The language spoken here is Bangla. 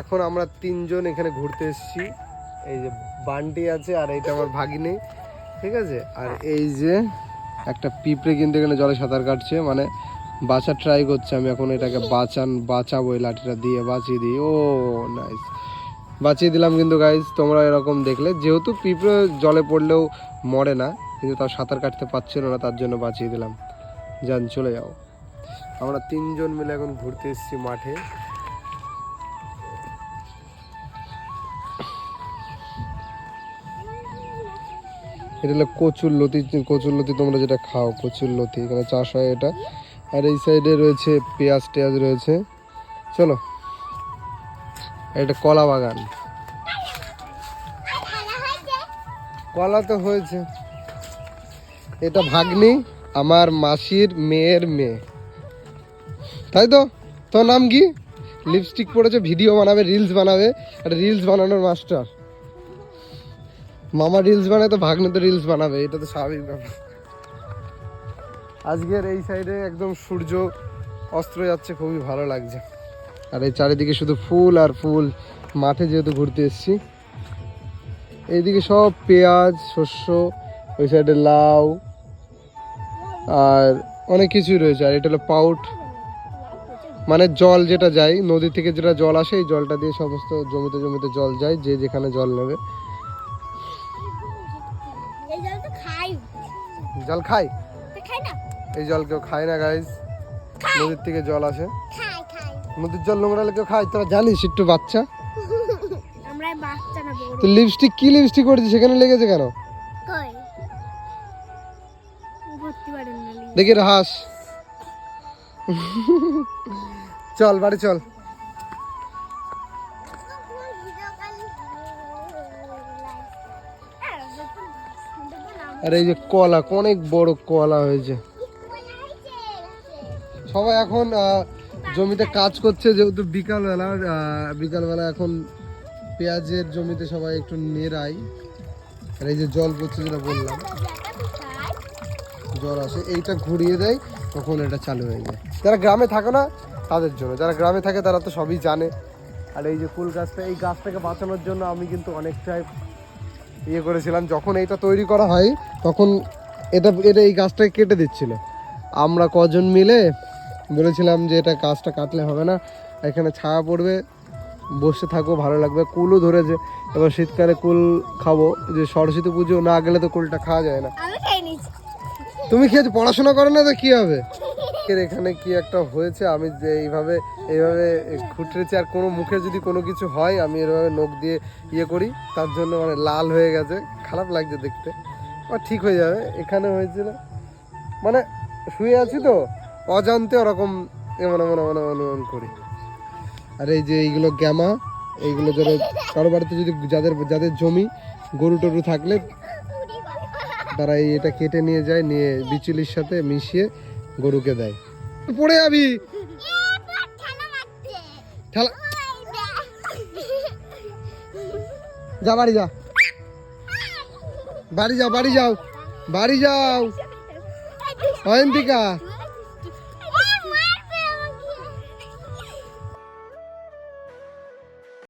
এখন আমরা তিনজন এখানে ঘুরতে এসেছি। এই যে বান্টি আছে আর এইটা আমার ভাগিনী, ঠিক আছে? আর এই যে একটা পিঁপড়ে কিন্তু এখানে জলে সাঁতার কাটছে মানে বাঁচা ট্রাই করছে। আমি এখন এটাকে বাঁচান, বাঁচাবো, এই লাঠিটা দিয়ে বাঁচিয়ে দিই। ও নাইস বাঁচিয়ে দিলাম কিন্তু গাইজ তোমরা এরকম দেখলে। যেহেতু পিঁপড়ে জলে পড়লেও মরে না, কিন্তু তাও সাঁতার কাটতে পারছিল না, তার জন্য বাঁচিয়ে দিলাম। যান, চলে যাও। আমরা তিনজন মিলে এখন ঘুরতে এসেছি মাঠে। এটা হলো কচুর লতি কচুর লতি তোমরা যেটা খাও, কচুর লতি, এখানে চাষ হয় এটা। আর এই সাইডে রয়েছে পেঁয়াজ, টেয়াজ রয়েছে। চলো, এটা কলা বাগান। কলা তো হয়েছে। এটা ভাগ্নি, আমার মাসির মেয়ের মেয়ে। তাই তো? তোর নাম কি? লিপস্টিক পরেছে ভিডিও বানাবে, রিলস বানাবে রিলস বানানোর মাস্টার। মামা রিলস বানায় তো ভাগ্নে তো রিলস বানাবে, এটা তো স্বাভাবিক ব্যাপার। আজকের এই সাইডে একদম সূর্য অস্ত্র যাচ্ছে, খুবই ভালো লাগছে। আর এই চারিদিকে শুধু ফুল আর ফুল, মাঠে যেহেতু ঘুরতে এসেছি। এইদিকে সব পেঁয়াজ, শস্য, ওই সাইডে লাউ, আর অনেক কিছুই রয়েছে। আর এটা হলো পাউট মানে জল যেটা যায়, নদী থেকে যেটা জল আসে, এই জলটা দিয়ে সমস্ত জমিতে জমিতে জল যায়, যে যেখানে জল নেবে। জল খায় এই জল কেউ খায় না গাইজ নদীর থেকে জল আসে। নদীর জল নোংরা কেউ খায়? তোরা জানিস একটু বাচ্চা। তো লিপস্টিক কি লিপস্টিক করেছিস? সেখানে লেগেছে কেন। দেখি হাস। চল বাড়ি চল। আর এই যে কলা, অনেক বড় কলা হয়েছে। সবাই এখন জমিতে কাজ করছে, যেহেতু বিকালবেলা বিকালবেলা এখন পেঁয়াজের জমিতে সবাই একটু নেড়াই। আর এই যে জল পড়ছে যেটা বললাম, জল আসে, এইটা ঘুরিয়ে দেয়, তখন এটা চালু হয়ে যায়। যারা গ্রামে থাকে না, তাদের জন্য। যারা গ্রামে থাকে, তারা তো সবই জানে। আর এই যে ফুল গাছটা, এই গাছটাকে বাঁচানোর জন্য আমি কিন্তু অনেকটাই ইয়ে করেছিলাম যখন এইটা তৈরি করা হয় তখন এটা এটা এই গাছটাকে কেটে দিচ্ছিল। আমরা কজন মিলে বলেছিলাম যে এটা গাছটা কাটলে হবে না এখানে ছায়া পড়বে বসে থাকব ভালো লাগবে কুলও ধরেছে। এবার শীতকালে কুল খাব যে সরস্বতী পুজো না গেলে তো কুলটা খাওয়া যায় না। তুমি খেয়েছো? পড়াশোনা করো না তো কি হবে? এর এখানে কি একটা হয়েছে? আমি যে এইভাবে এইভাবে খুঁটরেছি আর কোনো মুখে যদি কোনো কিছু হয়, আমি এভাবে নখ দিয়ে ইয়ে করি, তার জন্য মানে লাল হয়ে গেছে। খারাপ লাগছে দেখতে। আর ঠিক হয়ে যাবে। এখানে হয়েছিল মানে শুয়ে আছি তো, অজান্তে ওরকম এমন এমন এমন এমন করি। আর এই যে এইগুলো গ্যামা, এইগুলো যারা কারও বাড়িতে যদি যাদের যাদের জমি, গরু টরু থাকলে তারা এটা কেটে নিয়ে যায়, নিয়ে বিচুলির সাথে মিশিয়ে গরুকে দেয়। পড়ে যাবি। ঠেলা যা বাড়ি যা। বাড়ি যাও বাড়ি যাও। বাড়ি যাও। অয়ন্তিকা